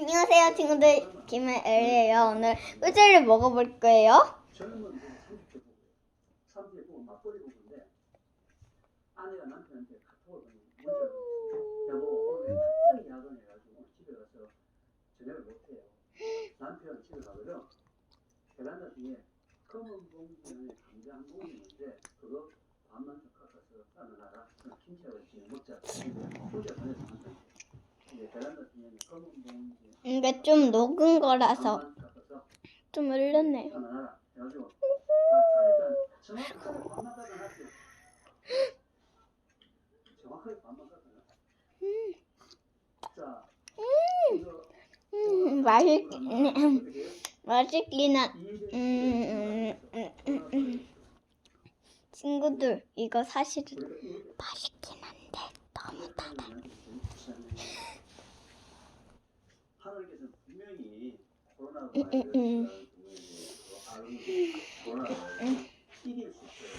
안녕하세요 친구들. 김엘이에요. 오늘 꿀잼을 먹어볼 거예요 젊은 부부 30대 부부, 30대 부부 맞벌이 부부인데 아내가 남편한테 카톡을 보내고 문자를 여보 오늘 갑자기 야근해가지고 오늘 집에 가서 저녁을 못해요. 남편 집에 가거든 베란다 뒤에 검은 봉지 안에 감자 한 봉지 있는데 그거 반만 더 깎아서 싸놔라. 그럼 김치하고 지금 먹자. 혼자 보내서 남편한테. 근데 좀 녹은 거라서 좀 얼렸네요 하나 해가지고 딱 하니까 정확하게 반만 깎아놨어요. 정확하게 반만 깎아놨어. 자, 이거 음 맛있 어떻게 해요? 맛있긴 한 음, 음, 음, 음. 친구들 이거 이렇게 맛있긴 한데 너무 달아 하나님께서 분명히 코로나 음, 음, 음. 바이러스라는 코로나 바이러스 이길 수 있어요.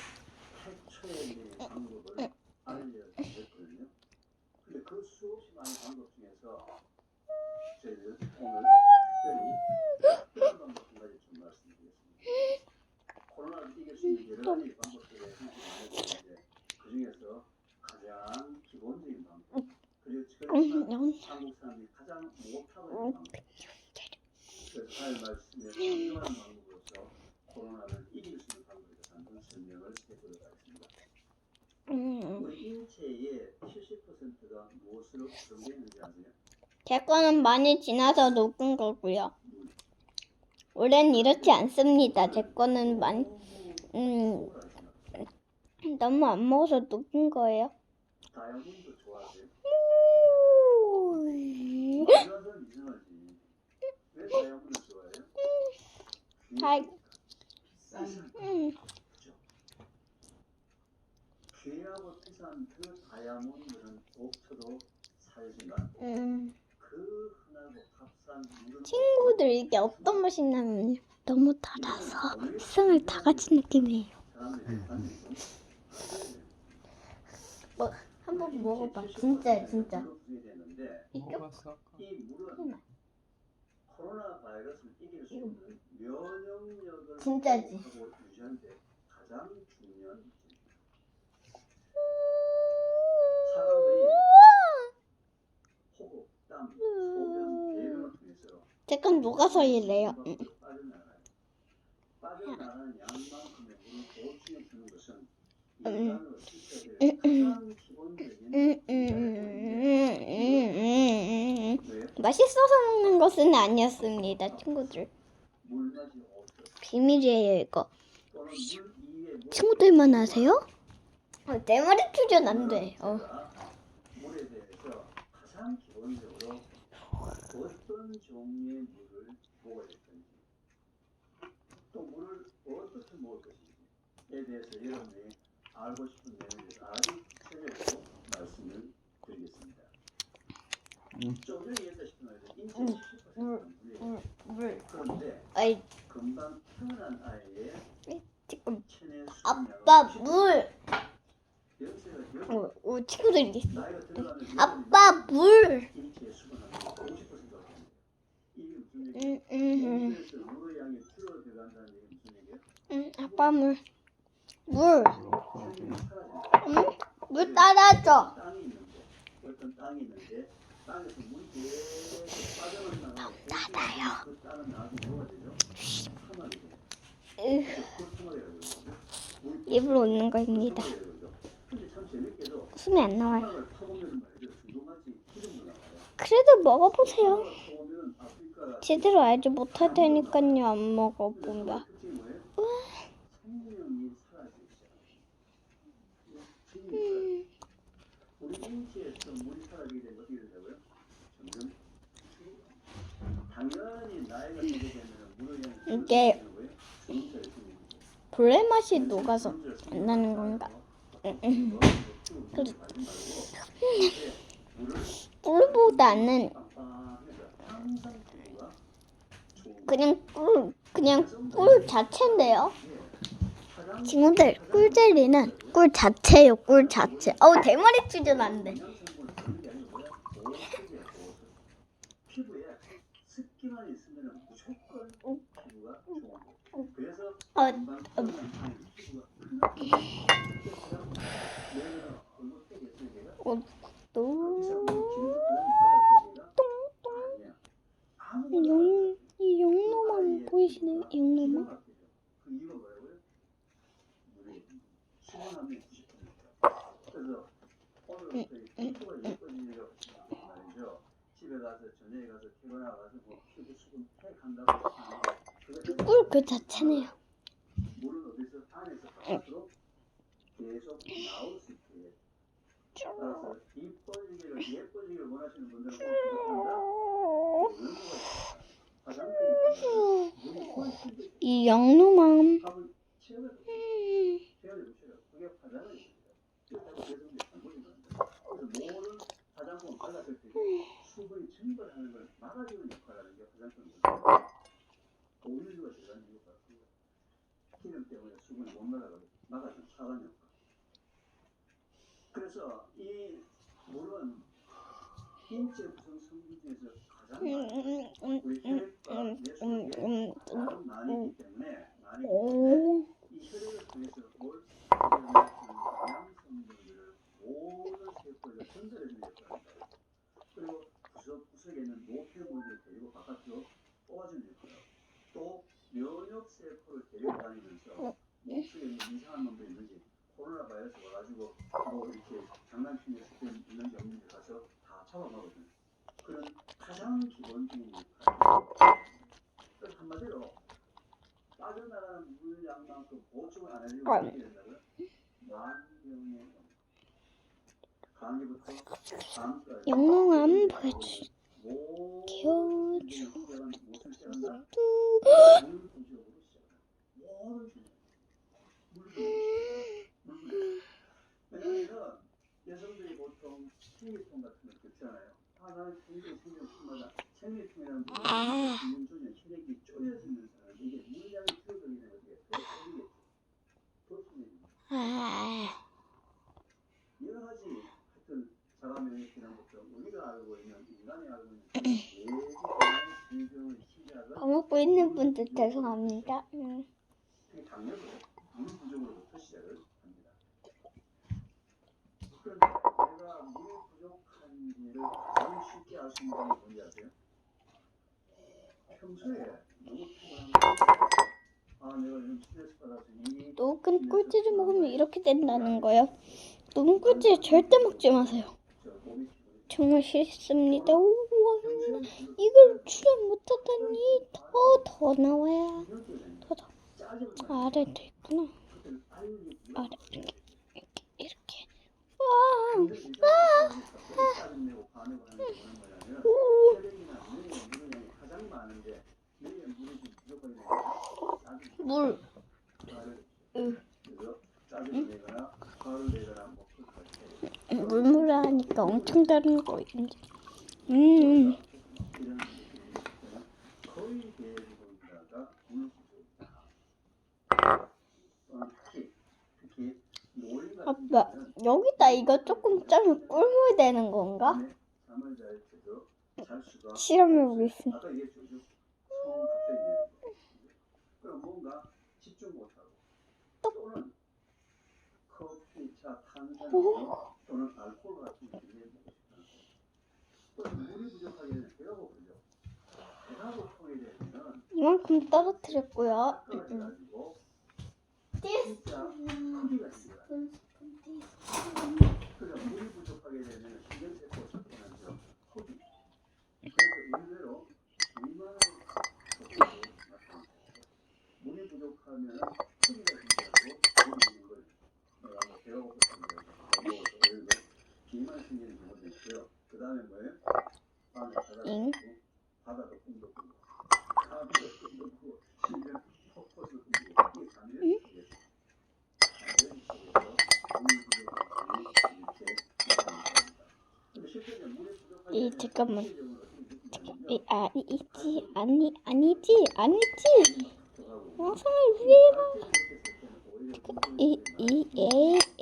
최초의 방법을 알려드렸거든요. 근데 그 수없이 많은 방법 중에서 저희들 오늘 특별히 특별한 방법 한 가지 좀 말씀드리겠습니다. 코로나를 이길 수 있는 여러 가지 방법들에 있는데 그 중에서 가장 기본적인 방법 그리고 음, 지금 음. 한국 사람이 가장 못하고 있는 방법 그래서 할 말씀에 중요한 방법으로서 코로나를 이길 수 있는 방법에 대해서 한번 설명을 해보도록 하겠습니다. 음. 우리 인체의 70%가 무엇으로 구성되어 있는지 아세요? 제 거는 많이 지나서 녹은 거고요 원래는 이렇지 않습니다 제 거는 많이 음? 너무 안 먹어서 녹은 거예요? 다이- 음. 음. 친구들 이게 어떤 맛이 나면 너무 달아서 승을 다 같이 느낌이에요. 뭐 한번 먹어봐. 진짜 진짜. 이쪽 먹어봤어? 이 물은 코로나 바이러스를 이길 수 있는 면역력을 진짜지. 유지하는데 가장 중요한 사람들이 땀, 소변, 배변을 통해서 잠깐 녹아서 이래요. 음. 빠져나가요. 빠져나가는 양만큼의 물을 보충해 주는 것은 음. 인간으로 지켜야 음, 될 가장 기본적인 음, 음, 음, 음, 음, 음. 왜요? 맛있어서 먹는 것은 아니었습니다, 친구들. 물맛이 없어. 비밀이에요, 이거. 또는 물 이외에 물 친구들만 아세요? 어, 내 머리 투전 안 돼. 어. 물에 대해서 가장 기본적으로 어떤 종류의 물을 먹어야 될 건지 또 물을 어떻게 먹을 것인지에 대해서 여러분이 알고 싶은 내용에 대해서 아주 구체적으로 말씀을 드리겠습니다. 음. 좀 전에 얘기했다시피 말이죠. 인체 음, 70%는 물이에요. 물. 그런데 아이, 금방 태어난 아이의 지금 체내 아빠 수명은 물. 연세가 어, 어, 친구들이 있어. 나이가 들어가는 아빠 물. 요? 응, 아빠 물. 물. 응? 물 따라줘. 물이 입으로 오는 재밌게도 숨이 안 나와요. 그래도 먹어보세요. 제대로 알지 못할 테니까요. 안 먹어본다. 양이 이게 불의 맛이 녹아서 안 나는 건가? 그래. 꿀보다는 그냥 꿀, 그냥 꿀 자체인데요. 친구들, 꿀젤리는 꿀 자체요, 꿀 자체. 어우, 대머리 출전 안 돼. 어, 어. 꿀 그 자체네요. 이 양놈함. 가장 꼭 받았을 때 수분이 증발하는 걸 막아주는 역할. 신제품 성분에서 음, 음, 음, 가장 많이 우리 혈액과 내 속에 가장 많이 있기 때문에 많이 이 혈액을 통해서 올 영양 성분들을 모든 세포에 전달해 주는 역할을 합니다. 그리고 구석구석에 있는 모든 영롱함 보여줄게요. 여성들이 보통 생리통 같은 거 듣잖아요. 하나 생리 생리통마다 생리통이라는 부분이 중에 혈액이 쪼여지는 사람 이게 물량이 줄어들게 되는 거예요. 그게 그렇습니다. 있는 분들 죄송합니다. 음. 녹은 꿀찌를 먹으면 이렇게 된다는 거예요. 녹은 꿀찌 절대 먹지 마세요. 정말 싫습니다. 이걸 출연 못하다니 더 더 나와야 더 더. 아래도 있구나. 아래 이렇게 이렇게. 와. 아. 아. 오. 물. 응. 응? 물물하니까 엄청 다른 거 있는데. 음. 일어나는 것이 거의 대부분다가 물수술이다. 특히 특히 놀이 같은 아빠 여기다 이거 조금 짜면 꿀물 되는 건가? 잠을 잘 때도 잘 수가 실험해 보겠습니다. 아까 얘기했죠. 그럼 뭔가 집중 못하고 또는 커피차 탄산 또는 알코올 이만큼 떨어뜨렸고요. 됐어. 이 잠깐만. 잠깐. 이, 아 이, 있지 아니 아니지 아니지. 영상을 위해라. 잠깐. 이이에에에에에에에에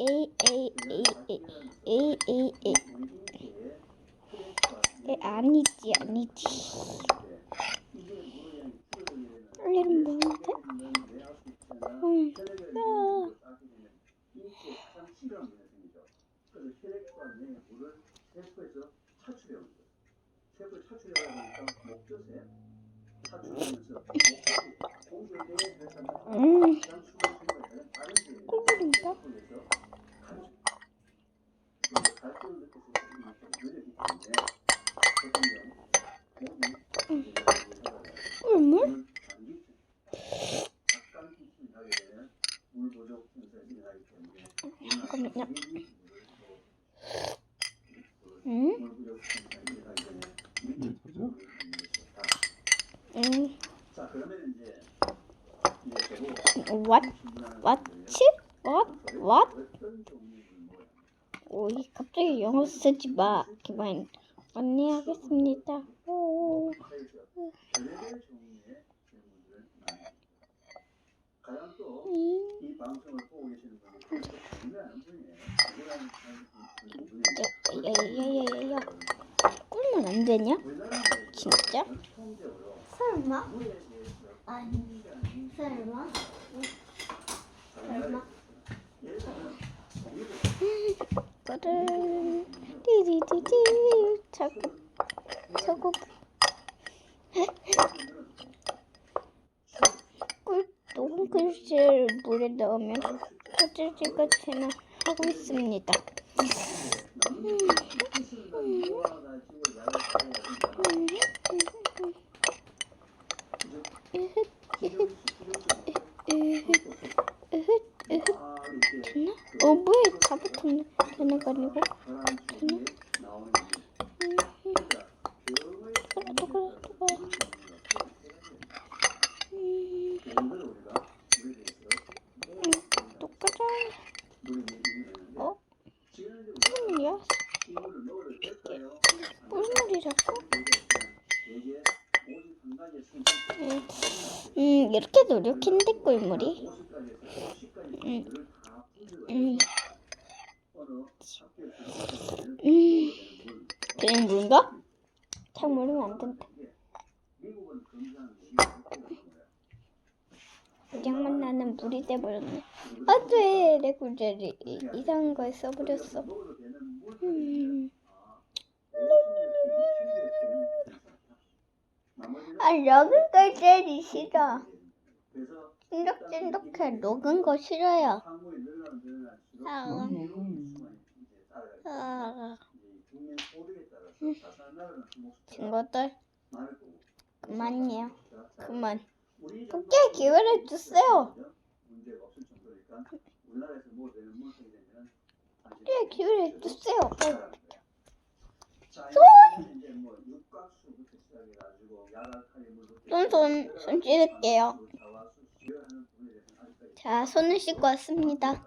아니지 아니지. 떨리는 마음인데. 응. 저도 what, what, what, 오이, 갑자기 영어 쓰지 마. 오, 질문들을 많이 과연 또 음, 이 방송을 보고 계시는 분이 중요한 분이에요. 중요한 분이 야, 야, 야, 야, 야. 꿀물 안 되냐? 우리나라는 진짜? 전통적으로 설마? 아니, 설마? 설마? 거를 디디디디 자꾸 저거 꿀 녹은 글씨를 물에 넣으면 화질질 같이는 하고 있습니다. 됐나? 어 뭐야 다붙었네. 되는 거 아니고? 음, 똑같아. 어? 꿀물이야? 꿀물이라고? 음, 음 이렇게 노력했는데 꿀물이? 음, 음, 음, 그냥 물인가? 찬물은 안 된다. 그냥만 나는 물이 돼버렸네. 아, 돼. 내 이- 이상한 거에 써버렸어. 음. 아, 걸 제일 싫어. 찐득찐득해. 녹은 거 싫어요. 아, 아, 친구들, 그만이에요. 그만. 토끼의 기회를 주세요. 토끼의 기회를 주세요. 손, 손, 손 씻을게요. 자, 손을 씻고 왔습니다.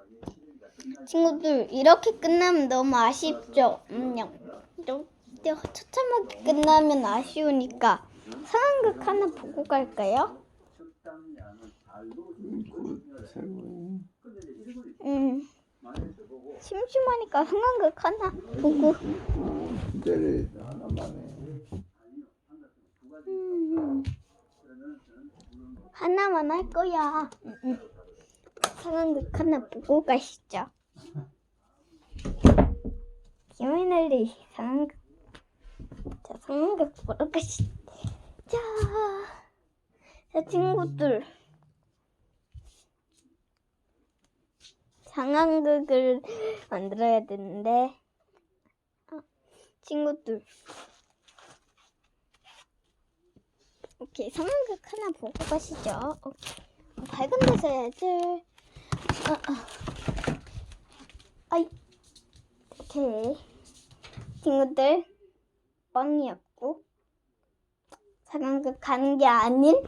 친구들, 이렇게 끝나면 너무 아쉽죠? 또, 또 처참하게 끝나면 아쉬우니까 상황극 하나 보고 갈까요? 음, 심심하니까 상황극 하나 보고. 음, 하나만 할 거야. 음, 음. 상황극 하나 보고 가시죠. 김이넬리 상황극. 자, 상황극 보러 가시죠. 자, 자 친구들. 상황극을 만들어야 되는데, 어, 친구들. 오케이, 상황극 하나 보고 가시죠. 오케이. 어, 밝은 데서 해야지. 아, 아. 아이. 오케이. 친구들, 뻥이었고, 상황극 가는 게 아닌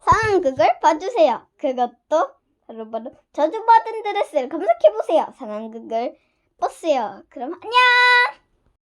상황극을 봐주세요. 그것도 바로바로 저주받은 드레스를 검색해보세요. 상황극을 봤어요. 그럼 안녕!